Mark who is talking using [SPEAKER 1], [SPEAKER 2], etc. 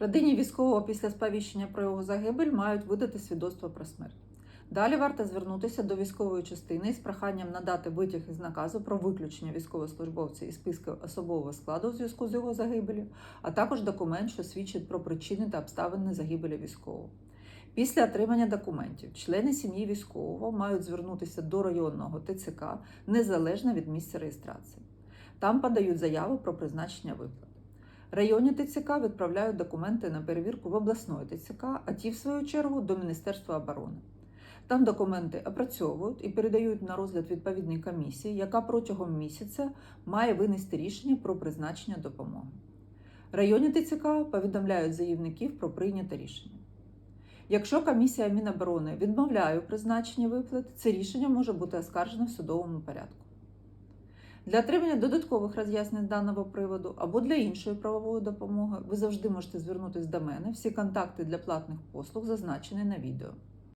[SPEAKER 1] Родині військового після сповіщення про його загибель мають видати свідоцтво про смерть. Далі варто звернутися до військової частини з проханням надати витяг із наказу про виключення військовослужбовця із списку особового складу у зв'язку з його загибелю, а також документ, що свідчить про причини та обставини загибелі військового. Після отримання документів члени сім'ї військового мають звернутися до районного ТЦК незалежно від місця реєстрації. Там подають заяву про призначення виплат. Районні ТЦК відправляють документи на перевірку в обласної ТЦК, а ті, в свою чергу, до Міністерства оборони. Там документи опрацьовують і передають на розгляд відповідній комісії, яка протягом місяця має винести рішення про призначення допомоги. Районні ТЦК повідомляють заявників про прийняте рішення. Якщо комісія Міноборони відмовляє у призначенні виплат, це рішення може бути оскаржено в судовому порядку. Для отримання додаткових роз'яснень даного приводу або для іншої правової допомоги ви завжди можете звернутися до мене. Всі контакти для платних послуг зазначені на відео.